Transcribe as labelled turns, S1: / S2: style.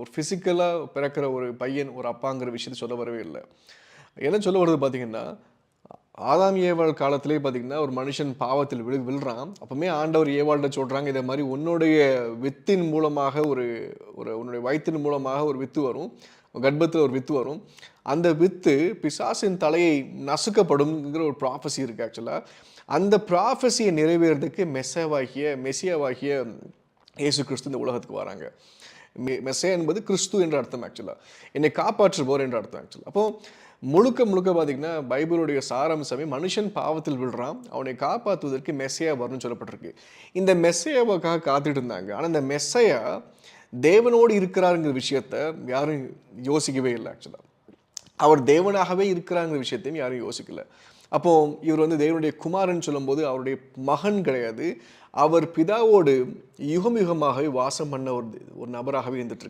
S1: ஒரு ஃபிசிக்கலாக பிறக்கிற ஒரு பையன் ஒரு அப்பாங்கிற விஷயத்தை சொல்ல வரவே இல்லை. என்ன சொல்ல வருது பார்த்தீங்கன்னா ஆதாம் ஏவாள் காலத்திலே பார்த்தீங்கன்னா ஒரு மனுஷன் பாவத்தில் விழு விழுறான். அப்பவுமே ஆண்டவர் ஏவாள்கிட்ட சொல்கிறாங்க இதை மாதிரி உன்னுடைய வித்தின் மூலமாக ஒரு ஒரு உன்னுடைய வயிற்றின் மூலமாக ஒரு வித்து வரும். கர்ப்பத்தில் ஒரு வித்து வரும். அந்த வித்து பிசாசின் தலையை நசுக்கப்படும்ங்கிற ஒரு ப்ராஃபஸி இருக்குது ஆக்சுவலாக அந்த ப்ராஃபஸியை நிறைவேறதுக்கு மெசவாகிய மெசியாவாகிய இயேசு கிறிஸ்து இந்த உலகத்துக்கு வராங்க. மெ- என்பது கிறிஸ்து என்ற அர்த்தம் ஆக்சுவலாக என்னை காப்பாற்றுபவர் என்ற அர்த்தம் ஆக்சுவலாக அப்போ முழுக்க முழுக்க பார்த்தீங்கன்னா பைபிளுடைய சாராம்சமே மனுஷன் பாவத்தில் விழுறான் அவனை காப்பாற்றுவதற்கு மெஸ்ஸையா வரும்னு சொல்லப்பட்டிருக்கு. இந்த மெஸ்ஸையாவுக்காக காத்துட்டு இருந்தாங்க. ஆனால் இந்த மெஸ்ஸையா தேவனோடு இருக்கிறாருங்கிற விஷயத்த யாரும் யோசிக்கவே இல்லை ஆக்சுவலாக அவர் தேவனாகவே இருக்கிறாங்கிற விஷயத்தையும் யாரும் யோசிக்கல. அப்போ இவர் வந்து தேவனுடைய குமாரன் சொல்லும்போது அவருடைய மகன் கிடையாது. அவர் பிதாவோடு யுகம் யுகமாகவே வாசம் பண்ண ஒரு ஒரு நபராகவே இருந்துட்டு